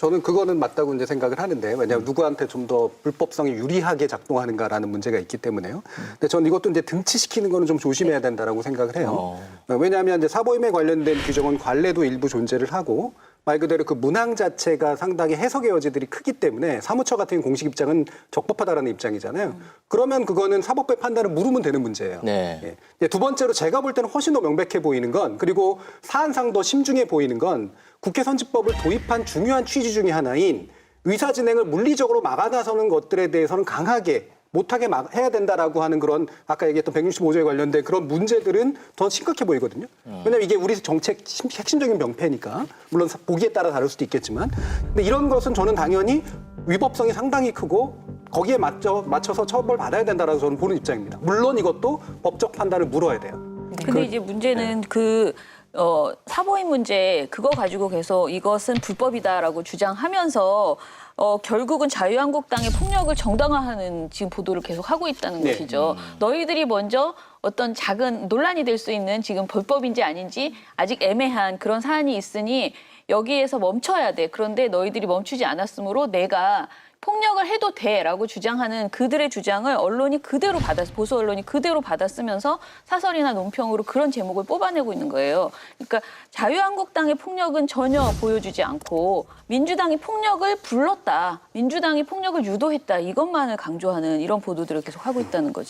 저는 그거는 맞다고 이제 생각을 하는데 왜냐하면 누구한테 좀 더 불법성이 유리하게 작동하는가라는 문제가 있기 때문에요. 근데 저는 이것도 이제 등치시키는 거는 좀 조심해야 된다라고 생각을 해요. 왜냐하면 이제 사보임에 관련된 규정은 관례도 일부 존재를 하고 말 그대로 그 문항 자체가 상당히 해석의 여지들이 크기 때문에 사무처 같은 공식 입장은 적법하다라는 입장이잖아요. 그러면 그거는 사법부의 판단을 물으면 되는 문제예요. 네. 예. 두 번째로 제가 볼 때는 훨씬 더 명백해 보이는 건 그리고 사안상 더 심중해 보이는 건 국회 선진법을 도입한 중요한 취지 중의 하나인 의사 진행을 물리적으로 막아 나서는 것들에 대해서는 강하게 못하게 막 해야 된다라고 하는 그런 아까 얘기했던 165조에 관련된 그런 문제들은 더 심각해 보이거든요. 왜냐하면 이게 우리 정책 심- 핵심적인 명패니까 물론 사- 보기에 따라 다를 수도 있겠지만 근데 이런 것은 저는 당연히 위법성이 상당히 크고 거기에 맞춰 맞춰서 처벌 받아야 된다라고 저는 보는 입장입니다. 물론 이것도 법적 판단을 물어야 돼요. 근데 이제 문제는 그 어, 사보임 문제 그거 가지고 계속 이것은 불법이다라고 주장하면서 어, 결국은 자유한국당의 폭력을 정당화하는 지금 보도를 계속 하고 있다는 네. 것이죠. 너희들이 먼저 어떤 작은 논란이 될 수 있는 지금 불법인지 아닌지 아직 애매한 그런 사안이 있으니 여기에서 멈춰야 돼. 그런데 너희들이 멈추지 않았으므로 내가 폭력을 해도 돼라고 주장하는 그들의 주장을 언론이 그대로 받아 보수 언론이 그대로 받아쓰면서 사설이나 논평으로 그런 제목을 뽑아내고 있는 거예요. 그러니까 자유한국당의 폭력은 전혀 보여주지 않고 민주당이 폭력을 불렀다, 민주당이 폭력을 유도했다 이것만을 강조하는 이런 보도들을 계속 하고 있다는 거죠.